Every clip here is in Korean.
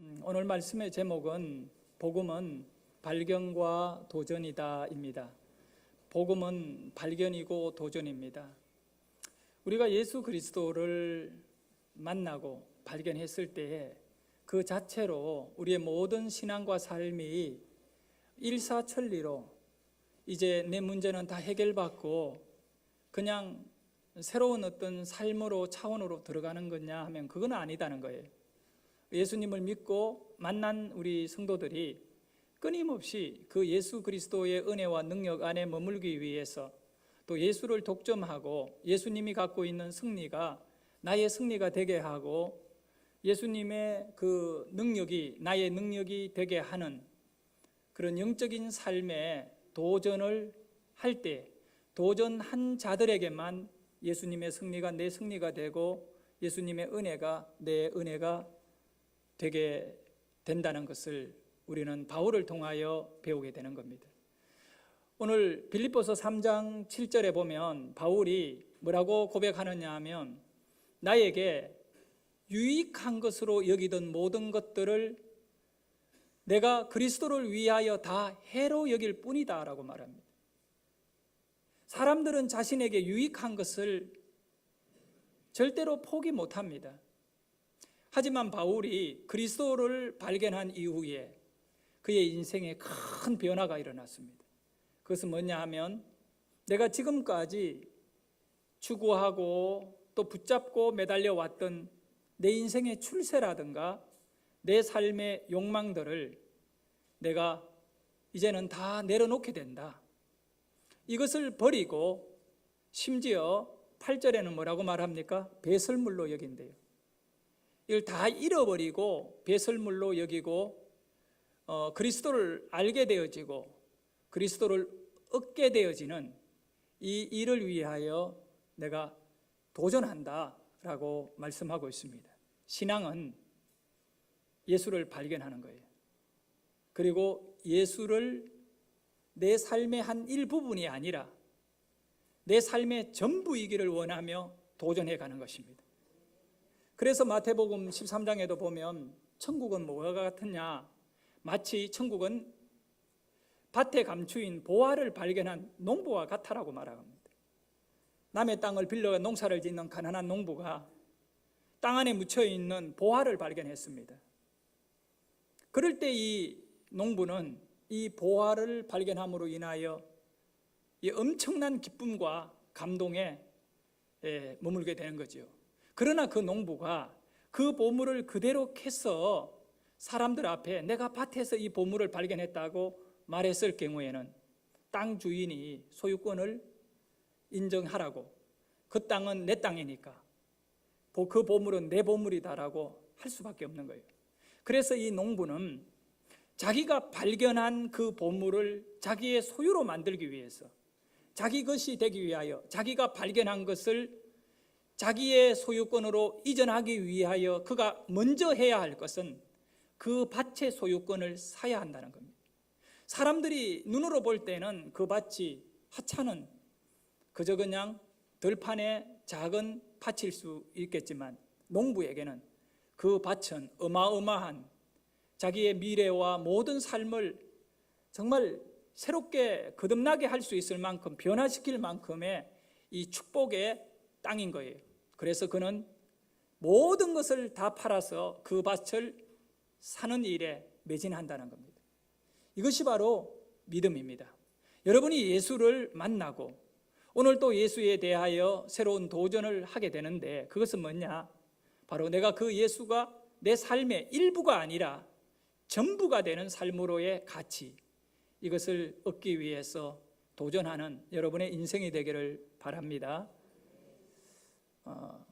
음, 오늘 말씀의 제목은 복음은 발견과 도전이다입니다. 복음은 발견이고 도전입니다. 우리가 예수 그리스도를 만나고 발견했을 때에 그 자체로 우리의 모든 신앙과 삶이 일사천리로 이제 내 문제는 다 해결받고 그냥 새로운 어떤 삶으로 차원으로 들어가는 거냐 하면 그건 아니다는 거예요. 예수님을 믿고 만난 우리 성도들이 끊임없이 그 예수 그리스도의 은혜와 능력 안에 머물기 위해서 또 예수를 독점하고 예수님이 갖고 있는 승리가 나의 승리가 되게 하고 예수님의 그 능력이 나의 능력이 되게 하는 그런 영적인 삶에 도전을 할 때 도전한 자들에게만 예수님의 승리가 내 승리가 되고 예수님의 은혜가 내 은혜가 되게 된다는 것을 우리는 바울을 통하여 배우게 되는 겁니다. 오늘 빌립보서 3장 7절에 보면 바울이 뭐라고 고백하느냐 하면 나에게 유익한 것으로 여기던 모든 것들을 내가 그리스도를 위하여 다 해로 여길 뿐이다라고 말합니다. 사람들은 자신에게 유익한 것을 절대로 포기 못 합니다. 하지만 바울이 그리스도를 발견한 이후에 그의 인생에 큰 변화가 일어났습니다. 그것은 뭐냐 하면 내가 지금까지 추구하고 또 붙잡고 매달려 왔던 내 인생의 출세라든가 내 삶의 욕망들을 내가 이제는 다 내려놓게 된다. 이것을 버리고 심지어 8절에는 뭐라고 말합니까? 배설물로 여긴대요. 이걸 다 잃어버리고 배설물로 여기고 어, 그리스도를 알게 되어지고 그리스도를 얻게 되어지는 이 일을 위하여 내가 도전한다라고 말씀하고 있습니다. 신앙은 예수를 발견하는 거예요. 그리고 예수를 내 삶의 한 일부분이 아니라 내 삶의 전부이기를 원하며 도전해 가는 것입니다. 그래서 마태복음 13장에도 보면 천국은 뭐가 같으냐? 마치 천국은 밭에 감추인 보화를 발견한 농부와 같다라고 말합니다. 남의 땅을 빌려 농사를 짓는 가난한 농부가 땅 안에 묻혀 있는 보화를 발견했습니다. 그럴 때 이 농부는 이 보화를 발견함으로 인하여 이 엄청난 기쁨과 감동에 예, 머물게 되는 거죠. 그러나 그 농부가 그 보물을 그대로 캐서 사람들 앞에 내가 밭에서 이 보물을 발견했다고 말했을 경우에는 땅 주인이 소유권을 인정하라고 그 땅은 내 땅이니까 그 보물은 내 보물이다라고 할 수밖에 없는 거예요. 그래서 이 농부는 자기가 발견한 그 보물을 자기의 소유로 만들기 위해서 자기 것이 되기 위하여 자기가 발견한 것을 자기의 소유권으로 이전하기 위하여 그가 먼저 해야 할 것은 그 밭의 소유권을 사야 한다는 겁니다. 사람들이 눈으로 볼 때는 그 밭이 하찮은 그저 그냥 들판의 작은 밭일 수 있겠지만 농부에게는 그 밭은 어마어마한 자기의 미래와 모든 삶을 정말 새롭게 거듭나게 할 수 있을 만큼 변화시킬 만큼의 이 축복의 땅인 거예요. 그래서 그는 모든 것을 다 팔아서 그 밭을 사는 일에 매진한다는 겁니다. 이것이 바로 믿음입니다. 여러분이 예수를 만나고 오늘 또 예수에 대하여 새로운 도전을 하게 되는데 그것은 뭐냐? 바로 내가 그 예수가 내 삶의 일부가 아니라 전부가 되는 삶으로의 가치 이것을 얻기 위해서 도전하는 여러분의 인생이 되기를 바랍니다. 어,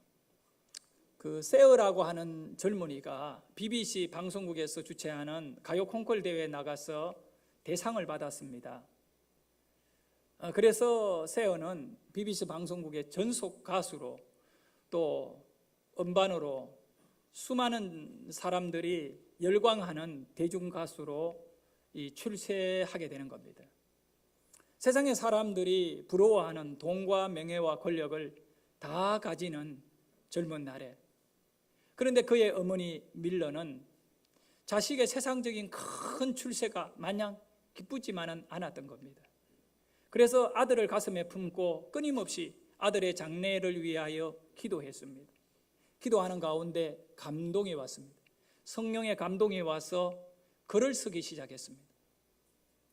그 세어라고 하는 젊은이가 BBC 방송국에서 주최하는 가요 콩쿨 대회에 나가서 대상을 받았습니다. 어, 그래서 세어는 BBC 방송국의 전속 가수로 또 음반으로 수많은 사람들이 열광하는 대중 가수로 출세하게 되는 겁니다. 세상의 사람들이 부러워하는 돈과 명예와 권력을 다 가지는 젊은 날에 그런데 그의 어머니 밀러는 자식의 세상적인 큰 출세가 마냥 기쁘지만은 않았던 겁니다. 그래서 아들을 가슴에 품고 끊임없이 아들의 장래를 위하여 기도했습니다. 기도하는 가운데 감동이 왔습니다. 성령의 감동이 와서 글을 쓰기 시작했습니다.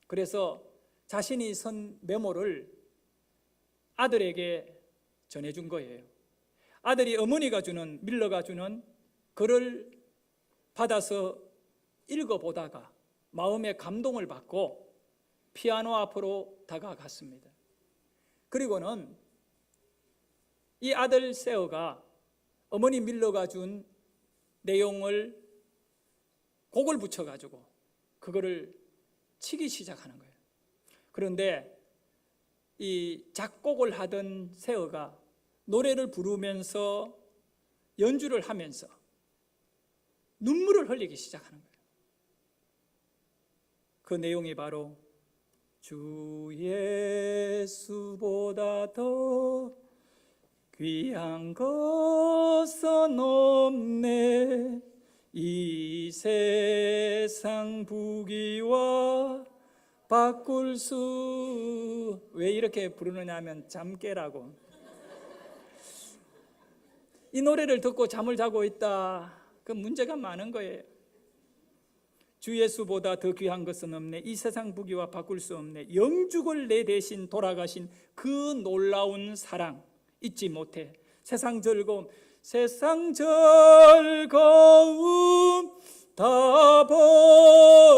그래서 자신이 선 메모를 아들에게 전해준 거예요. 아들이 어머니가 주는 밀러가 주는 글을 받아서 읽어보다가 마음의 감동을 받고 피아노 앞으로 다가갔습니다. 그리고는 이 아들 세어가 어머니 밀러가 준 내용을 곡을 붙여가지고 그거를 치기 시작하는 거예요. 그런데 이 작곡을 하던 세어가 노래를 부르면서 연주를 하면서 눈물을 흘리기 시작하는 거예요. 그 내용이 바로 주 예수보다 더 귀한 것은 없네 이 세상 부귀와 바꿀 수 왜 이렇게 부르느냐 하면 잠 깨라고. 이 노래를 듣고 잠을 자고 있다. 그 문제가 많은 거예요. 주 예수보다 더 귀한 것은 없네. 이 세상 부귀와 바꿀 수 없네. 영죽을 내 대신 돌아가신 그 놀라운 사랑 잊지 못해. 세상 즐거움 세상 즐거움 다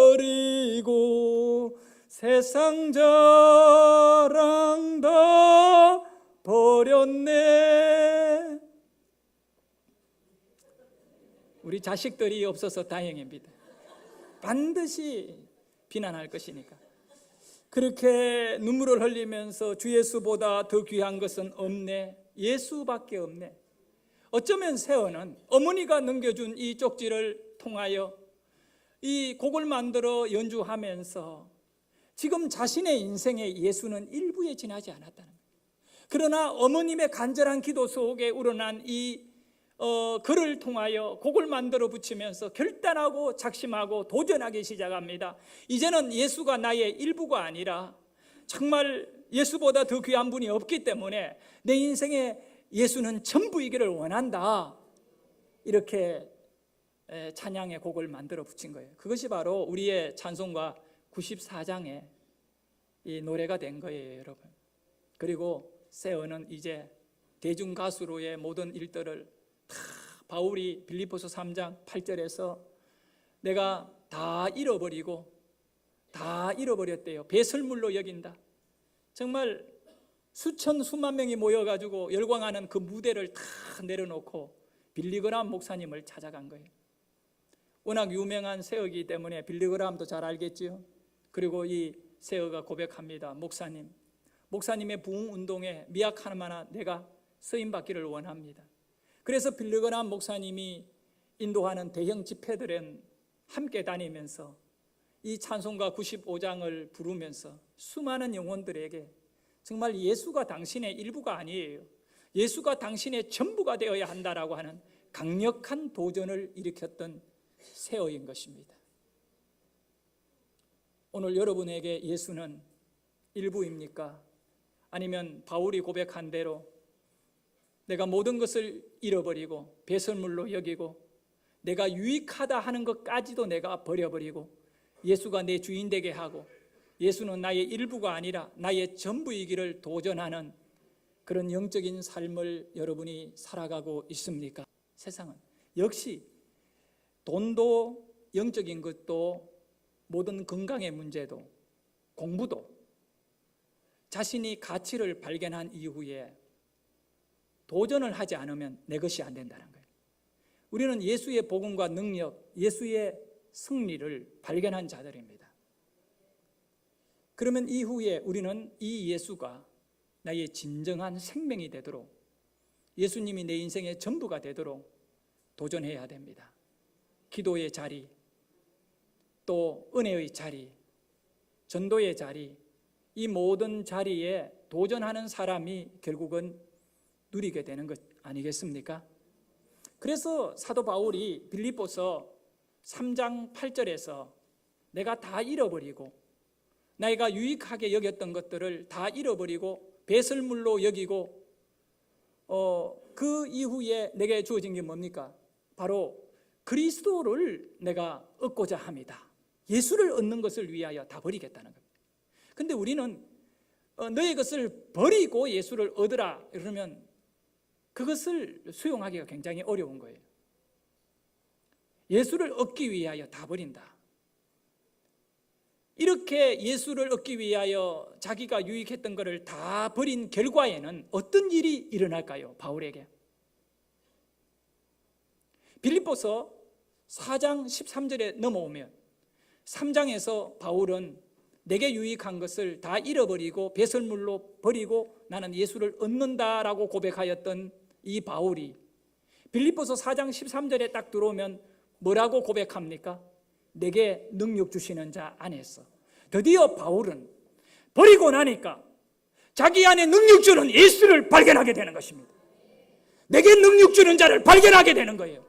버리고 세상 자랑 다 버렸네 우리 자식들이 없어서 다행입니다 반드시 비난할 것이니까 그렇게 눈물을 흘리면서 주 예수보다 더 귀한 것은 없네. 예수밖에 없네. 어쩌면 세어는 어머니가 넘겨준 이 쪽지를 통하여 이 곡을 만들어 연주하면서 지금 자신의 인생에 예수는 일부에 지나지 않았다는 거예요. 그러나 어머님의 간절한 기도 속에 우러난 이 어, 글을 통하여 곡을 만들어 붙이면서 결단하고 작심하고 도전하기 시작합니다. 이제는 예수가 나의 일부가 아니라 정말 예수보다 더 귀한 분이 없기 때문에 내 인생에 예수는 전부이기를 원한다. 이렇게 에, 찬양의 곡을 만들어 붙인 거예요. 그것이 바로 우리의 찬송가 94장의 이 노래가 된 거예요, 여러분. 그리고 세어는 이제 대중 가수로의 모든 일들을 다 바울이 빌립보서 3장 8절에서 내가 다 잃어버리고 다 잃어버렸대요. 배설물로 여긴다. 정말 수천 수만 명이 모여가지고 열광하는 그 무대를 다 내려놓고 빌리그람 목사님을 찾아간 거예요. 워낙 유명한 세어기 때문에 빌리그람도 잘 알겠지요. 그리고 이 세어가 고백합니다. 목사님, 목사님의 부흥 운동에 미약 하나마나 내가 쓰임 받기를 원합니다. 그래서 빌리그람 목사님이 인도하는 대형 집회들은 함께 다니면서 이 찬송가 95장을 부르면서 수많은 영혼들에게 정말 예수가 당신의 일부가 아니에요. 예수가 당신의 전부가 되어야 한다라고 하는 강력한 도전을 일으켰던 세어인 것입니다. 오늘 여러분에게 예수는 일부입니까? 아니면 바울이 고백한 대로 내가 모든 것을 잃어버리고 배설물로 여기고 내가 유익하다 하는 것까지도 내가 버려버리고 예수가 내 주인 되게 하고 예수는 나의 일부가 아니라 나의 전부이기를 도전하는 그런 영적인 삶을 여러분이 살아가고 있습니까? 세상은 역시 돈도 영적인 것도 모든 건강의 문제도 공부도 자신이 가치를 발견한 이후에 도전을 하지 않으면 내 것이 안 된다는 거예요. 우리는 예수의 복음과 능력, 예수의 승리를 발견한 자들입니다. 그러면 이후에 우리는 이 예수가 나의 진정한 생명이 되도록 예수님이 내 인생의 전부가 되도록 도전해야 됩니다. 기도의 자리, 또 은혜의 자리, 전도의 자리, 이 모든 자리에 도전하는 사람이 결국은 누리게 되는 것 아니겠습니까? 그래서 사도 바울이 빌립보서 3장 8절에서 내가 다 잃어버리고 내가 유익하게 여겼던 것들을 다 잃어버리고 배설물로 여기고 어, 그 이후에 내게 주어진 게 뭡니까? 바로 그리스도를 내가 얻고자 합니다. 예수를 얻는 것을 위하여 다 버리겠다는 겁니다. 근데 우리는 어, 너의 것을 버리고 예수를 얻으라 그러면 그것을 수용하기가 굉장히 어려운 거예요. 예수를 얻기 위하여 다 버린다. 이렇게 예수를 얻기 위하여 자기가 유익했던 것을 다 버린 결과에는 어떤 일이 일어날까요? 바울에게. 빌립보서 4장 13절에 넘어오면 3장에서 바울은 내게 유익한 것을 다 잃어버리고 배설물로 버리고 나는 예수를 얻는다라고 고백하였던 이 바울이 빌립보서 4장 13절에 딱 들어오면 뭐라고 고백합니까? 내게 능력 주시는 자 안에서 드디어 바울은 버리고 나니까 자기 안에 능력 주는 예수를 발견하게 되는 것입니다. 내게 능력 주는 자를 발견하게 되는 거예요.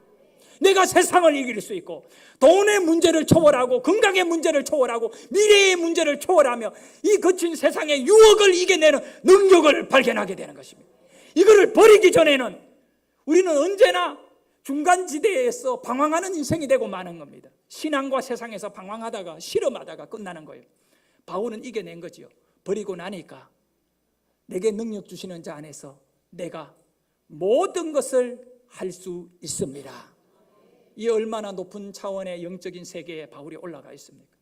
내가 세상을 이길 수 있고 돈의 문제를 초월하고 건강의 문제를 초월하고 미래의 문제를 초월하며 이 거친 세상의 유혹을 이겨내는 능력을 발견하게 되는 것입니다. 이거를 버리기 전에는 우리는 언제나 중간 지대에서 방황하는 인생이 되고 마는 겁니다. 신앙과 세상에서 방황하다가 실험하다가 끝나는 거예요. 바울은 이겨낸 거지요. 버리고 나니까 내게 능력 주시는 자 안에서 내가 모든 것을 할 수 있습니다. 이 얼마나 높은 차원의 영적인 세계에 바울이 올라가 있습니까?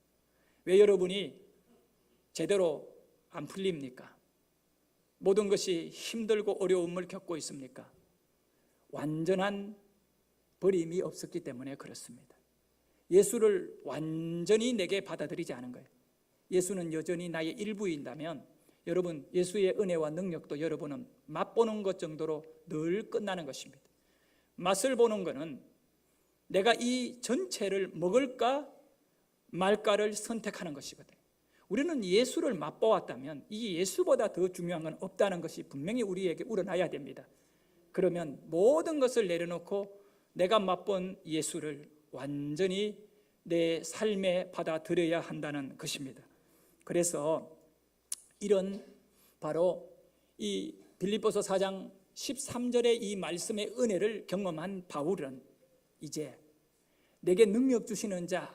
왜 여러분이 제대로 안 풀립니까? 모든 것이 힘들고 어려움을 겪고 있습니까? 완전한 버림이 없었기 때문에 그렇습니다. 예수를 완전히 내게 받아들이지 않은 거예요. 예수는 여전히 나의 일부인다면 여러분 예수의 은혜와 능력도 여러분은 맛보는 것 정도로 늘 끝나는 것입니다. 맛을 보는 것은 내가 이 전체를 먹을까 말까를 선택하는 것이거든요. 우리는 예수를 맛보았다면 이 예수보다 더 중요한 건 없다는 것이 분명히 우리에게 우러나야 됩니다. 그러면 모든 것을 내려놓고 내가 맛본 예수를 완전히 내 삶에 받아들여야 한다는 것입니다. 그래서 이런 바로 이 빌립보서 4장 13절의 이 말씀의 은혜를 경험한 바울은 이제 내게 능력 주시는 자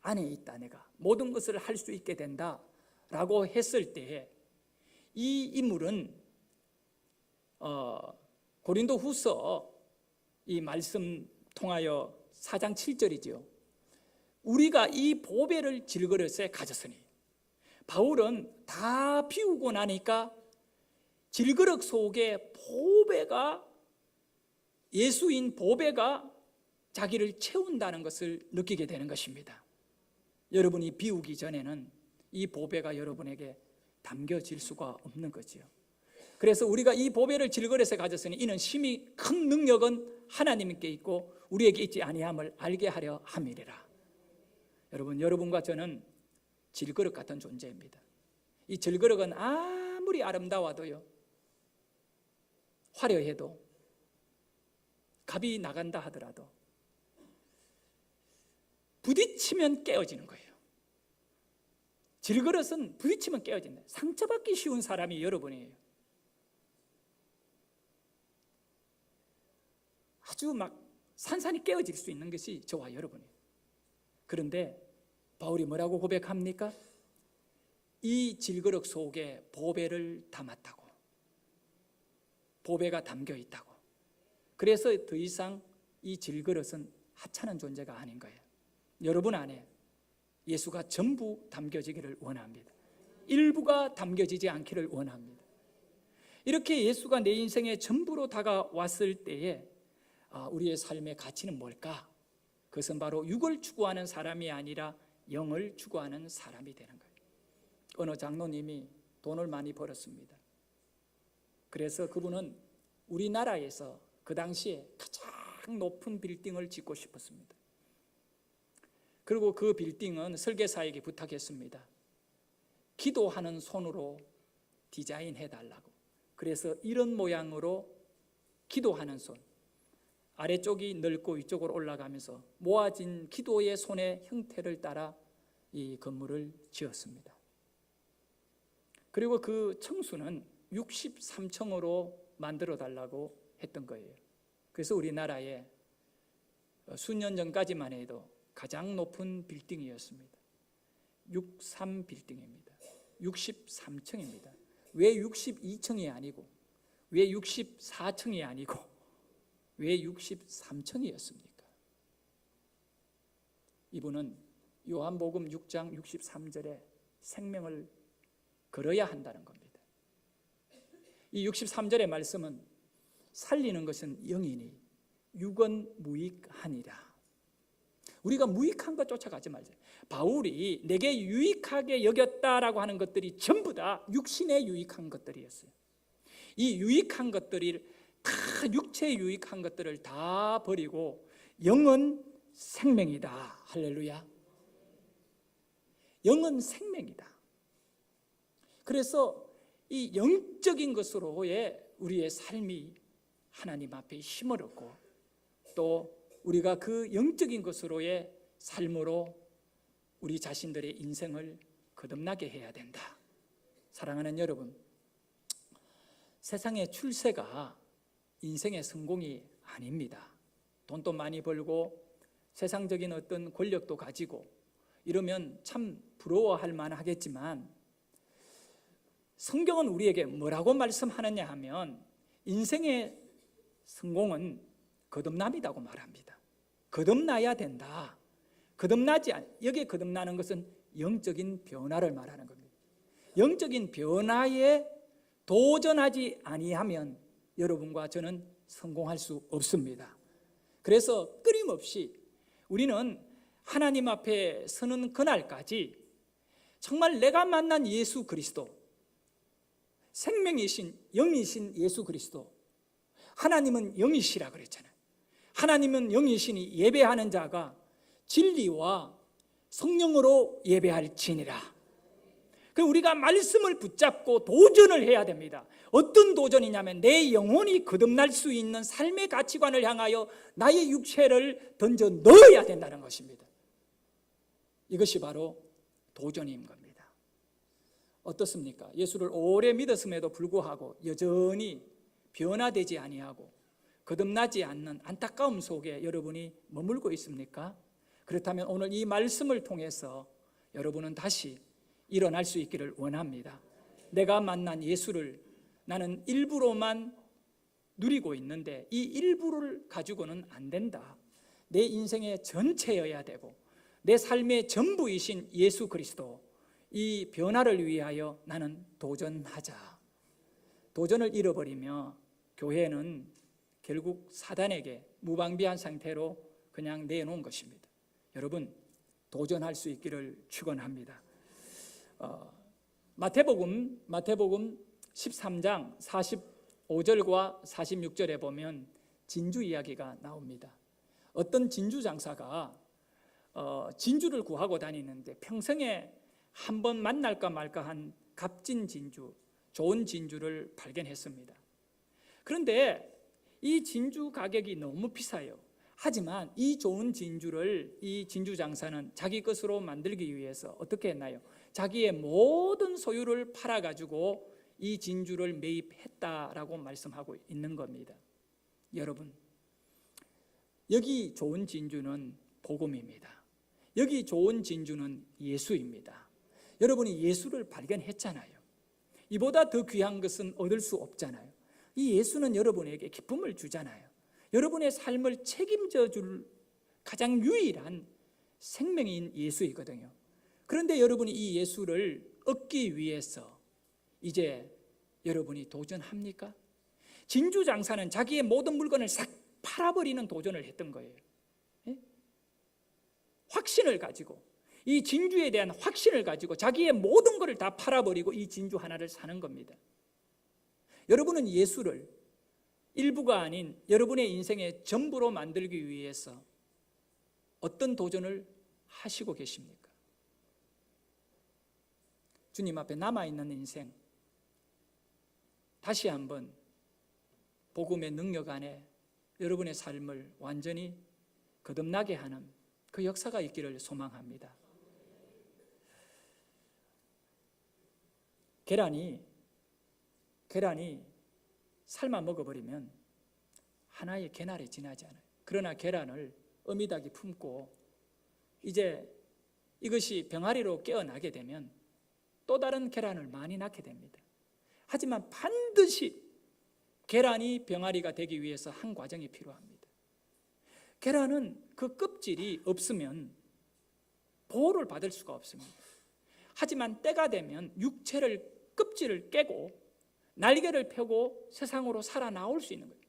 안에 있다 내가 모든 것을 할 수 있게 된다 라고 했을 때에 이 인물은 어, 고린도 후서 이 말씀 통하여 4장 7절이지요. 우리가 이 보배를 질그릇에 가졌으니 바울은 다 비우고 나니까 질그릇 속에 보배가 예수인 보배가 자기를 채운다는 것을 느끼게 되는 것입니다. 여러분이 비우기 전에는 이 보배가 여러분에게 담겨질 수가 없는 거지요. 그래서 우리가 이 보배를 질거려서 가졌으니 이는 심히 큰 능력은 하나님께 있고 우리에게 있지 아니함을 알게 하려 함이리라. 여러분, 여러분과 저는 질그릇 같은 존재입니다. 이 질그릇은 아무리 아름다워도요, 화려해도, 값이 나간다 하더라도, 부딪히면 깨어지는 거예요. 질그릇은 부딪히면 깨어진다. 상처받기 쉬운 사람이 여러분이에요. 아주 막 산산이 깨어질 수 있는 것이 저와 여러분이에요. 그런데 바울이 뭐라고 고백합니까? 이 질그릇 속에 보배를 담았다고. 보배가 담겨 있다고. 그래서 더 이상 이 질그릇은 하찮은 존재가 아닌 거예요. 여러분 안에 예수가 전부 담겨지기를 원합니다. 일부가 담겨지지 않기를 원합니다. 이렇게 예수가 내 인생의 전부로 다가왔을 때에 아, 우리의 삶의 가치는 뭘까? 그것은 바로 육을 추구하는 사람이 아니라 영을 추구하는 사람이 되는 거예요. 어느 장로님이 돈을 많이 벌었습니다. 그래서 그분은 우리나라에서 그 당시에 가장 높은 빌딩을 짓고 싶었습니다. 그리고 그 빌딩은 설계사에게 부탁했습니다. 기도하는 손으로 디자인해 달라고. 그래서 이런 모양으로 기도하는 손. 아래쪽이 넓고 위쪽으로 올라가면서 모아진 기도의 손의 형태를 따라 이 건물을 지었습니다. 그리고 그 청수는 63층으로 만들어 달라고 했던 거예요. 그래서 우리나라에 수년 전까지만 해도 가장 높은 빌딩이었습니다. 63 빌딩입니다. 63층입니다. 왜 62층이 아니고 왜 64층이 아니고 왜 63층이었습니까? 이분은 요한복음 6장 63절에 생명을 걸어야 한다는 겁니다. 이 63절의 말씀은 살리는 것은 영이니 육은 무익하니라. 우리가 무익한 것 쫓아가지 말자. 바울이 내게 유익하게 여겼다라고 하는 것들이 전부 다 육신에 유익한 것들이었어요. 이 유익한 것들이 다 육체에 유익한 것들을 다 버리고 영은 생명이다. 할렐루야. 영은 생명이다. 그래서 이 영적인 것으로의 우리의 삶이 하나님 앞에 힘을 얻고 또 우리가 그 영적인 것으로의 삶으로 우리 자신들의 인생을 거듭나게 해야 된다. 사랑하는 여러분, 세상의 출세가 인생의 성공이 아닙니다. 돈도 많이 벌고 세상적인 어떤 권력도 가지고 이러면 참 부러워할 만하겠지만 성경은 우리에게 뭐라고 말씀하느냐 하면 인생의 성공은 거듭남이라고 말합니다. 거듭나야 된다. 거듭나지 않, 여기에 거듭나는 것은 영적인 변화를 말하는 겁니다. 영적인 변화에 도전하지 아니하면 여러분과 저는 성공할 수 없습니다. 그래서 끊임없이 우리는 하나님 앞에 서는 그날까지 정말 내가 만난 예수 그리스도, 생명이신 영이신 예수 그리스도, 하나님은 영이시라 그랬잖아요. 하나님은 영이시니 예배하는 자가 진리와 성령으로 예배할지니라. 그 우리가 말씀을 붙잡고 도전을 해야 됩니다. 어떤 도전이냐면 내 영혼이 거듭날 수 있는 삶의 가치관을 향하여 나의 육체를 던져 넣어야 된다는 것입니다. 이것이 바로 도전인 겁니다. 어떻습니까? 예수를 오래 믿었음에도 불구하고 여전히 변화되지 아니하고 거듭나지 않는 안타까움 속에 여러분이 머물고 있습니까? 그렇다면 오늘 이 말씀을 통해서 여러분은 다시 일어날 수 있기를 원합니다. 내가 만난 예수를 나는 일부로만 누리고 있는데 이 일부를 가지고는 안 된다. 내 인생의 전체여야 되고 내 삶의 전부이신 예수 그리스도 이 변화를 위하여 나는 도전하자. 도전을 잃어버리며 교회는 결국 사단에게 무방비한 상태로 그냥 내놓은 것입니다. 여러분 도전할 수 있기를 축원합니다. 어, 마태복음 마태복음 13장 45절과 46절에 보면 진주 이야기가 나옵니다. 어떤 진주 장사가 어, 진주를 구하고 다니는데 평생에 한 번 만날까 말까 한 값진 진주, 좋은 진주를 발견했습니다. 그런데 이 진주 가격이 너무 비싸요. 하지만 이 좋은 진주를 이 진주 장사는 자기 것으로 만들기 위해서 어떻게 했나요? 자기의 모든 소유를 팔아 가지고 이 진주를 매입했다라고 말씀하고 있는 겁니다. 여러분, 여기 좋은 진주는 복음입니다. 여기 좋은 진주는 예수입니다. 여러분이 예수를 발견했잖아요. 이보다 더 귀한 것은 얻을 수 없잖아요. 이 예수는 여러분에게 기쁨을 주잖아요. 여러분의 삶을 책임져 줄 가장 유일한 생명인 예수이거든요. 그런데 여러분이 이 예수를 얻기 위해서 이제 여러분이 도전합니까? 진주 장사는 자기의 모든 물건을 싹 팔아버리는 도전을 했던 거예요. 예? 확신을 가지고 이 진주에 대한 확신을 가지고 자기의 모든 것을 다 팔아버리고 이 진주 하나를 사는 겁니다. 여러분은 예수를 일부가 아닌 여러분의 인생의 전부로 만들기 위해서 어떤 도전을 하시고 계십니까? 주님 앞에 남아있는 인생, 다시 한번 복음의 능력 안에 여러분의 삶을 완전히 거듭나게 하는 그 역사가 있기를 소망합니다. 계란이 계란이 삶아 먹어버리면 하나의 계날에 지나지 않아요. 그러나 계란을 어미닭이 품고 이제 이것이 병아리로 깨어나게 되면 또 다른 계란을 많이 낳게 됩니다. 하지만 반드시 계란이 병아리가 되기 위해서 한 과정이 필요합니다. 계란은 그 껍질이 없으면 보호를 받을 수가 없습니다. 하지만 때가 되면 육체를 껍질을 깨고 날개를 펴고 세상으로 살아나올 수 있는 거예요.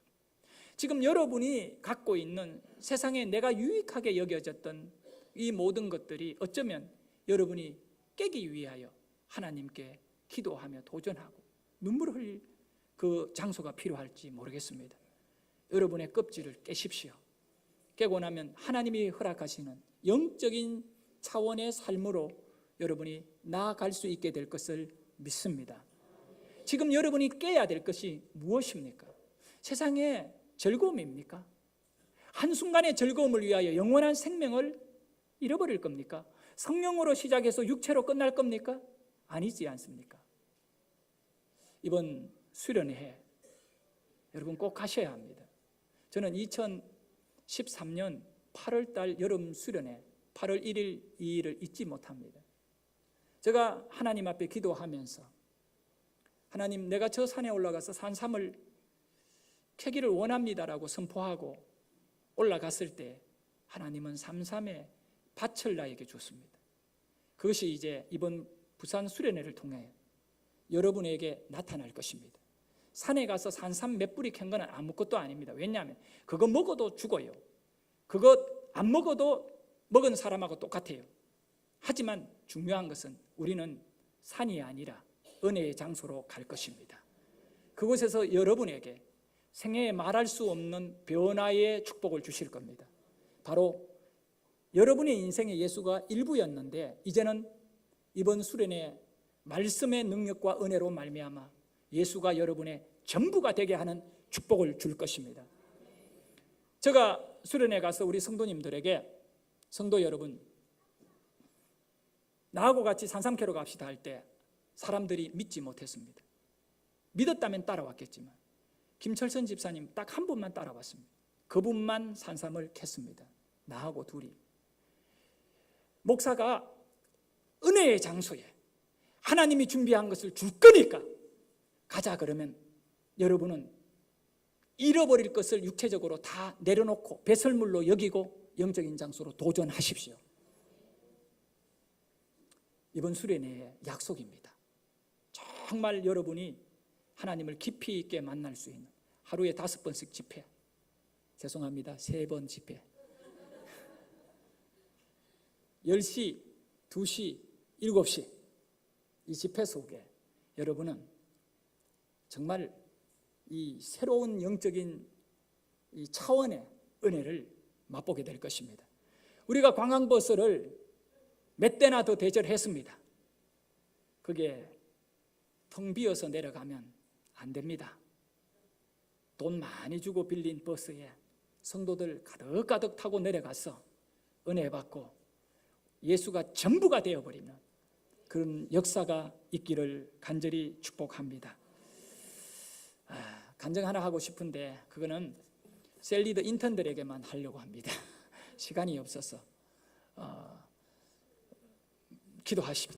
지금 여러분이 갖고 있는 세상에 내가 유익하게 여겨졌던 이 모든 것들이 어쩌면 여러분이 깨기 위하여 하나님께 기도하며 도전하고 눈물을 흘릴 그 장소가 필요할지 모르겠습니다. 여러분의 껍질을 깨십시오. 깨고 나면 하나님이 허락하시는 영적인 차원의 삶으로 여러분이 나아갈 수 있게 될 것을 믿습니다. 지금 여러분이 깨야 될 것이 무엇입니까? 세상에 즐거움입니까? 한순간의 즐거움을 위하여 영원한 생명을 잃어버릴 겁니까? 성령으로 시작해서 육체로 끝날 겁니까? 아니지 않습니까? 이번 수련회 여러분 꼭 하셔야 합니다. 저는 2013년 8월 달 여름 수련회 8월 1일 2일을 잊지 못합니다. 제가 하나님 앞에 기도하면서 하나님 내가 저 산에 올라가서 산삼을 캐기를 원합니다라고 선포하고 올라갔을 때 하나님은 삼삼의 밭을 나에게 줬습니다. 그것이 이제 이번 부산 수련회를 통해 여러분에게 나타날 것입니다. 산에 가서 산삼 몇 뿌리 캔 거는 아무것도 아닙니다. 왜냐하면 그거 먹어도 죽어요. 그거 안 먹어도 먹은 사람하고 똑같아요. 하지만 중요한 것은 우리는 산이 아니라 은혜의 장소로 갈 것입니다. 그곳에서 여러분에게 생애에 말할 수 없는 변화의 축복을 주실 겁니다. 바로 여러분의 인생의 예수가 일부였는데 이제는 이번 수련의 말씀의 능력과 은혜로 말미암아 예수가 여러분의 전부가 되게 하는 축복을 줄 것입니다. 제가 수련회 가서 우리 성도님들에게 성도 여러분 나하고 같이 산삼캐로 갑시다 할 때 사람들이 믿지 못했습니다. 믿었다면 따라왔겠지만 김철선 집사님 딱 한 분만 따라왔습니다. 그분만 산삼을 캤습니다. 나하고 둘이 목사가 은혜의 장소에 하나님이 준비한 것을 줄 거니까 가자 그러면 여러분은 잃어버릴 것을 육체적으로 다 내려놓고 배설물로 여기고 영적인 장소로 도전하십시오. 이번 수련회의 약속입니다. 정말 여러분이 하나님을 깊이 있게 만날 수 있는 하루에 다섯 번씩 집회. 죄송합니다. 세 번 집회. 10시, 2시, 7시 이 집회 속에 여러분은 정말 이 새로운 영적인 이 차원의 은혜를 맛보게 될 것입니다. 우리가 관광버스를 몇 대나 더 대절했습니다. 그게 텅 비어서 내려가면 안 됩니다. 돈 많이 주고 빌린 버스에 성도들 가득가득 타고 내려가서 은혜 받고 예수가 전부가 되어버리는 그런 역사가 있기를 간절히 축복합니다. 아, 간증 하나 하고 싶은데 그거는 셀리더 인턴들에게만 하려고 합니다. 시간이 없어서 어, 기도하십니다.